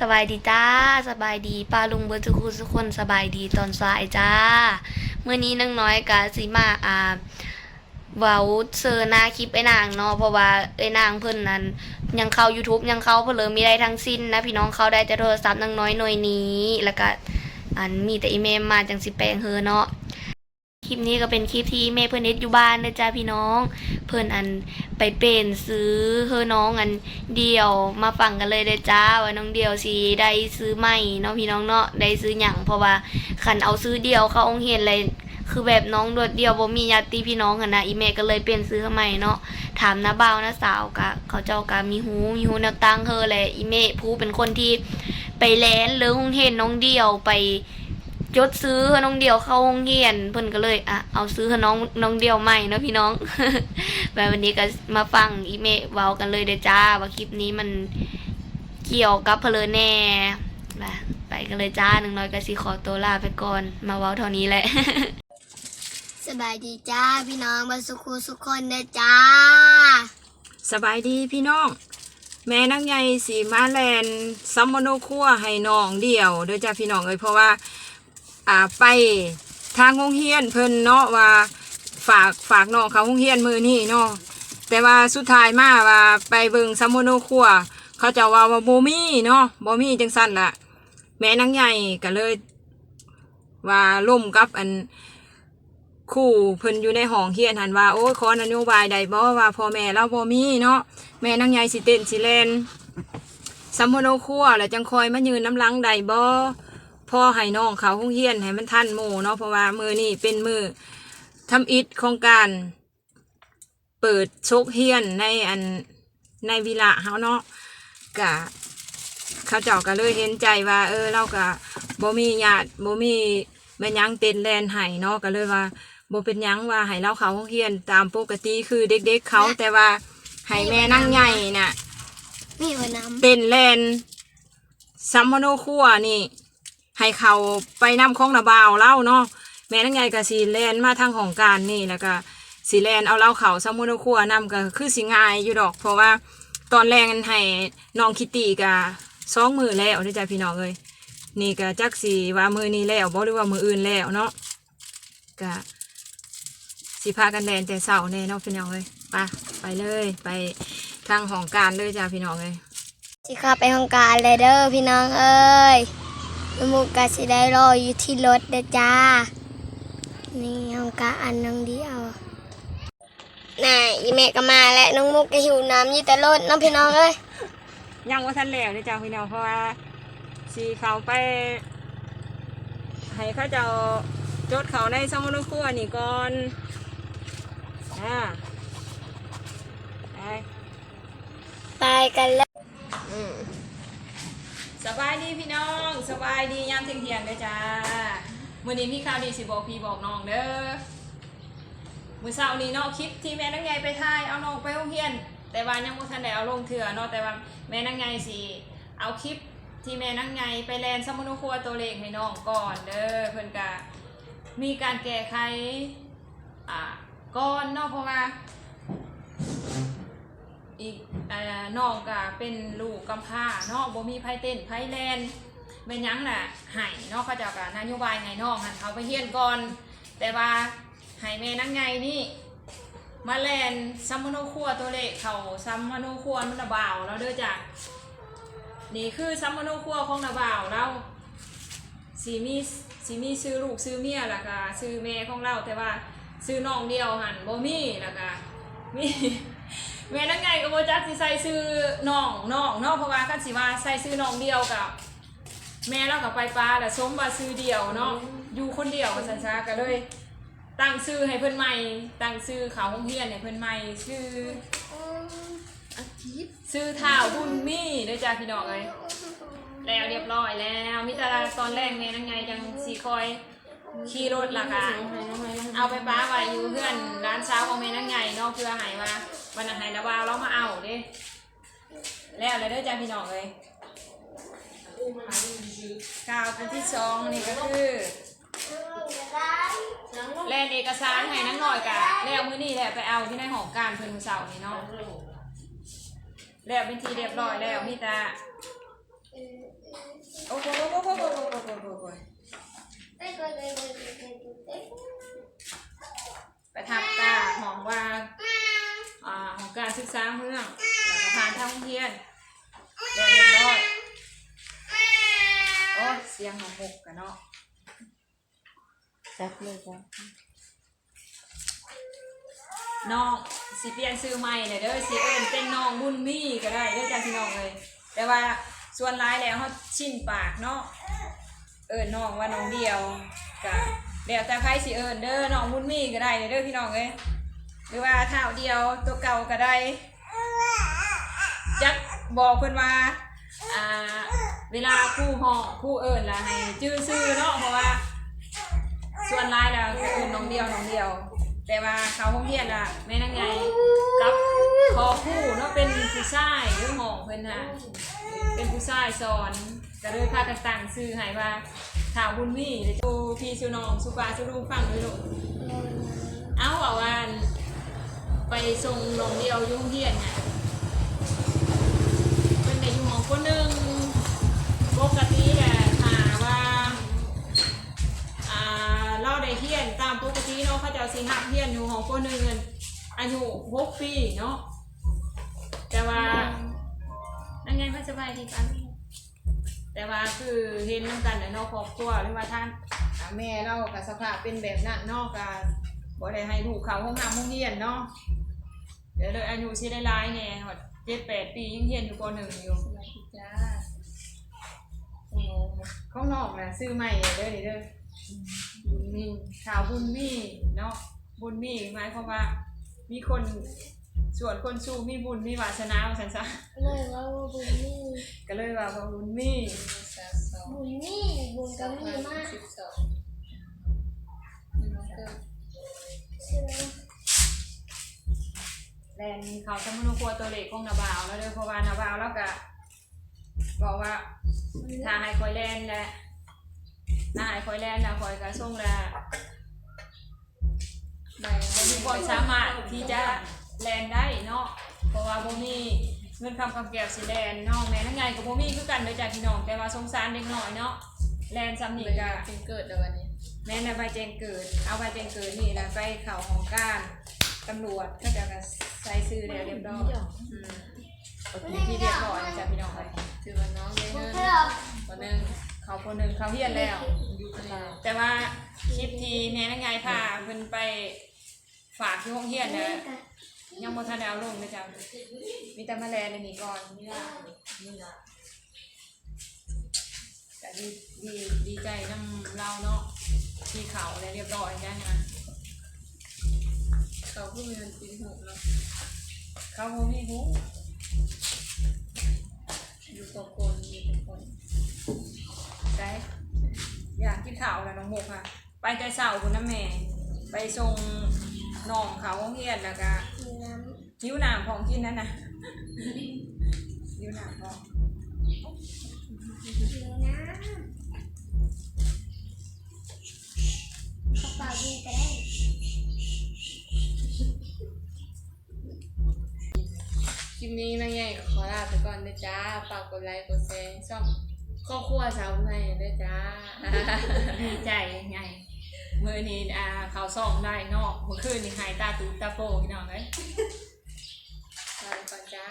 สบายดีจ้าสบายดีป้าลุงเบิร์ทุคนทุกคนสบายดีตอนสายจ้าเมื่อนี้นังน้อยกะสิมาอ่าเว้าเซอร์หน้าคลิปไอ้นางเนาะเพราะว่าไอ้นางเพิ่นนั้น ยังเข้า YouTube ยังเข้าเพนเลยมีได้ทั้งสิ้นนะพี่น้องเข้าได้แต่โทรศัพท์นังน้อยหน่วยนี้ แล้วก็อันมีแต่อีเมลมาจังสิแปลงเฮอเนาะ คลิปนี้ก็เป็นคลิปที่แม่เพิ่อนเฮ็ดอยู่บ้านเด้อจ้าพี่น้อง เพิ่อนอันไปเป็นซื้อเฮอน้องอันเดียวมาฟังกันเลยเด้อจ้าว่าน้องเดียวสิได้ซื้อใหม่เนาะพี่น้องเนาะได้ซื้อหยังเพราะว่าคันเอาซื้อเดียวเข้าองค์เห็นเลยคือแบบน้องโดดเดียวบ่มีญาติพี่น้องกันนะอีแม่ก็เลยเปลี่ยนซื้อให้ใหม่เนาะถามน้าบ่าวน้าสาวกะเขาเจ้ากะมีหูมีหูแนวตั้งเฮอแหละอีแม่ผู้เป็นคนที่ไปแลนหรือองค์เห็นน้องเดียวไป จดซื้อให้น้องเดียวเข้าโรงเรียนเพิ่นก็เลยอะเอาซื้อให้น้องน้องเดียวใหม่เนาะพี่น้องแบบวันนี้ก็มาฟังอีเมเว้ากันเลยเด้อจ้า ว่าคลิปนี้มันเกี่ยวกับเพลอแน่ไปไปกันเลยจ้าหนึ่งน้อยก็สิขอตัวลาไปก่อน มาเว้าเท่านี้แหละสบายดีจ้าพี่น้องบาสุขุสุขคนเด้อจ้า สบายดีพี่น้อง แม่นักใหญ่สีมาแลนซัมโมโนครัวให้น้องเดี่ยวเด้อจ้าพี่น้องเอ้ยเพราะว่า อ่าไปทางโรงเรียนเพิ่นเนาะว่าฝากฝากน้องเขาโรงเรียนมือนี่เนาะแต่ว่าสุดท้ายมาว่าไปเบิงซัมโมโนครัว เขาจะว่าว่าบ่มีเนาะบ่มีจังซั่นละแม่นักใหญ่ก็เลย ว่าล่มกับอันคู่เพิ่นอยู่ในห้องเฮียนหันว่าโอ้ยขอนโยบายใดบ่ว่าพ่อแม่เราบ่มีเนาะแม่นางใหญ่สิเต้นสิแลนสัมพโนครัวแล้วจังคอยมายืนน้ำลังใดบ่ พ่อให้น้องเขาห้องเฮียนให้มันทันหมู่เนาะเพราะว่ามือนี่เป็นมือทำอิฐของการเปิดโชกเฮียนในอันในวิละเฮาเนาะกะเขาเจ้าก็เลยเห็นใจว่า เออเราก็บ่มีญาติบ่มีแม่นยังเต้นแลนให้เนาะก็เลยว่าบ่เป็นหยังว่าให้เราเขาโรงเรียนตามปกติคือเด็ก ๆเขาแต่ว่าให้แม่นั่งใหญ่น่ะมีหัวน้เต้นแลนซัมโมโนครัวนี่ ให้เขาไปนำของระบาวเล่าเนาะแม่นั่งใหญ่ก็สีแลนมาทางของการนี่แล้วก็สีแลนเอาเล่าเขาซัมโมโนครัวนำก็คือสิง่ายอยู่ดอก เพราะว่าตอนแรงอันให้น้องคิตตี้ก็สองมือแล้วด้อจ้ะพี่น้องเอ้ยนี่ก็จักสีว่ามือนี้แล้วบ่หรือว่ามืออื่นแล้วเนาะก็สิพากันแดนแต่เสาแน่เนาะพี่น้องเลยไปไปเลยไปทางของการเลยจ้าพี่น้องเลยสิข้าไปห้องการเลยเด้อพี่น้องเอ้ย น้องมุกกะสิได้รออยู่ที่รถเด้อจ้า นี่ห้องการอันน้องเดียวน่ะอีแม่ก็มาแล้วน้องมุกก็หิวน้ำอยู่แต่รถน้องพี่น้องเอ้ยยังว่าทันแล้วเลยจ้าพี่น้องเพราะว่าสีเขาไป ให้เขาเจะจดเขาในสมุนครัวนี่ก่อนอ่าไป ไปกันเลย สบายดีพี่น้องสบายดียามเที่ยงๆเลยจ้ามื่อนี้มีข่าวดีสิบอกพี่บอกน้องเด้อมื่อเช้านี้เนาะคลิปที่แม่นางไงไปถ่ายเอาน้องไปโรงเรียน แต่ว่ายังบ่ทันได้เอาลงเถื่อเนาะแต่ว่าแม่นางไงสิเอาคลิปที่แม่นางไงไปแลนสมุนครัวตัวเลขให้น้องก่อนเด้อเพิ่นก็มีการแก้ไขอ่าก่อนเนาะเพราะว่า อีกอ่าน้องก็เป็นลูกกำพร้าเนาะบ่มีไผเต้นไผแลนแม่นหยังน่ะให้เนาะเขาเจ้าก็นโยบายให้น้องหันเขาไปเฮียนก่อน แต่ว่าให้แม่นางไงนี่มาแลนซัมมโนครัวตัวเลขเขาซัมมโนครัวมันระบาวแล้วเด้อจ้ะนี่คือซัมมโนครัวของระบาวเราสีมีสีมีซื้อลูกซื้อเมียแล้วก็ซื้อแม่ของเราแต่ว่าซื้อน้องเดียวหันบ่มีแล้วก็มี แม่นังไงก็บ่จักสิใส่ซื้อน้องน้องเนาะเพราะว่าคันสิว่าใส่ซื้อน้องเดียวกับแม่เรากับไปปลาแต่สมว่าซื้อเดียวเนาะอยู่คนเดียวกับสันซาก็เลย ตั้งชื่อให้เพื่อนใหม่ ตั้งชื่อเขาวโรงเรียนให้เพื่อนใหม่ชื่ออาทิตย์ชื่อท้าวบุญมีเด้อจ้าพี่น้องเลยแล้วเรียบร้อยแล้วมิตรตอนแรกแม่นังไงจังสีคอยขี่รถล่ะค่ะเอาไปป้าไว้อยู่เพื่อนร้านเช้าของแม่นังไงเนาะเพื่อใหายว่า วันไหนละวาวเรามาเอาเด้แล้วเลยเด้อจ้าพี่น้องเลยข่าวอันที่สองนี่ก็คือแลนเอกสารให้นังหน่อยกะแล้วมื้อนี้แหละไปเอาที่ในหอการเพิ่นมื้อเสาร์นี่เนาะแล้วเป็นทีเรียบร้อยแล้วมีแต่โอ้โหโอ้โหโอ้โหโอ้โหโอ้โหโอ้โหประทับตาหอมว่าอ่าของการ ศึกษาเมืองแล้วก็ผ่านทางโรงเรียนเรียบร้อยโอ้เสียงของหกกันเนาะจับเลยจ้ะน้องสิเปลี่ยนซื้อใหม่เลยเด้อสิเอิ้นเป็นน้องบุญมีก็ได้เด้อจ้าพี่น้องเลยแต่ว่าส่วนร้ายแล้วเขาชินปากเนาะเอิ้นน้องว่าน้องเดียวกะแล้วแต่ใครสิเอิ้นเด้อน้องบุญมีก็ได้เด้อพี่น้องเลย หรือว่าเท้าเดียวตัวเก่าก็ได้จักบอกเพิ่นว่าอ่า เวลาคู่ห้องคู่เอิ้นล่ะให้จื้อซื่อเนาะเพราะว่าส่วนรายแล้วก็เอิ้นน้องเดียวน้องเดียว แต่ว่าเขาห้องเรียนอะแม่นางไงกับพอคู่เนาะเป็นผู้ชายเรื่องของเพิ่นน่ะเป็นผู้ชายสอนก็เลยพากันตั้งชื่อให้ว่าถาวบุญมีเดี๋ยวดูพี่สุน้องสุปาสุรูฟังด้วยลูกเอาว่าว่า ไปส่งน้องเดียวอยุ่โรงเรียนน่ะเป็นได้อยู่ห้องคนหนึงปกติแหละหาว่าอ่าเราได้เฮียนตามปกติเนาะเขาจะเอาสิหักเฮียนอยู่ของคนหนึ่งอายุหกปีเนาะแต่ว่านั่นไงมันสบายดีกันแต่ว่าคือเห็นน้ำกันในนอกครอบครัวหรือว่าท่านอ่าแม่เรากับสภาพเป็นแบบนั้นเนอกกับบ่ได้ให้ลูกเขาห้องน้ำห้องเฮียนเนาะ เดี๋ยวเลยอายุสิได้ร้ายแน่หดเจ็ดแปดปียังเฮียนอยู่ปหนึ่งอยู่สวัสดีจ้าโอ้โหข้างนอกนะซื้อใหม่เด้อนี่เด้อบุญมีข่าวบุญมีเนาะบุญมีหมายความว่า มีคนส่วนคนสู้มีบุญมีวาสนาว่าสันซะเลยว่าบุญนี่ก็เลยว่าว่าบุญมีสามสองบุญนี่บุญก็มีมากสิบสองน้องเกิดใช่ไหม แลนเขาจะมโนครัวตัวเล็กของนาบาวแล้วเด้อเพราะว่านาบาวแล้วก็บอกว่าถ้าให้คอยแลนแหละถ้าให้คอยแลนแล้วคอยก็ส่งแล้วใบบ่มีความสามารถที่จะแลนได้เนาะเพราะว่าบ่มีเงินคำคำแก้วสิแลนเนาะแม่ทั้งไงก็บ่มีคือกันเด้อจ้ะพี่น้องแต่ว่าสงสารเด็กน้อยเนาะแลนซ้ำใบนี่ก็จึงเกิดแล้ววันนี้แม่นใบแจ้งเกิด เอาใบแจ้งเกิดนี่แหละไปเข้าของการ ตำรวจก็จะก็ใส่ซื้อแล้วเรียบร้อยอืมเป็นที่เรียบร้อยจ้ะพี่น้องเอ้ยถือว่าน้องได้บุเงิญนเพื่อคนหนึงเขาคนหนึงเขาเฮียนแล้วอยู่กันแล้ว แต่ว่าคลิปที่แม่ทั้งไงพาเพิ่นไปฝากที่ห้องเฮียนเนี่ยยังบ่ทันได้เอาลงเลยจ้ะมีแต่มาแลนอันนี้ก่อนนี่ล่ะนี่ล่ะแต่ดีดีดีใจนํเราเนาะที่เขาแล้วเรียบร้อยจ้ะนะ เขาเพิ่งมีเงินปีหกแล้วเขาบ่มีหูอยู่กับคนอยู่กับคนได้อยากกินข้าวแล้วน้องหมกค่ะ ไปแต่เช้าคุณน้าแม่ ไปส่งน้องเขาโรงเรียนแล้วก็มีน้หิวน้ำของกินนั่นนะหิวหน้ำของกระเป๋าดีก็ได้ คลิปนี้นะไงขอลาไปก่อนนะจ้าฝากกดไลค์กดแชร์ช่องครอบครัวสาวไทยด้วยจ้าดีใจไงมือนี้อ่าเขาส่องได้เนอกเมื่อคืนนี่หายตาตูตาโปพี่น้องเอ้ยลาไปก่อนจ้า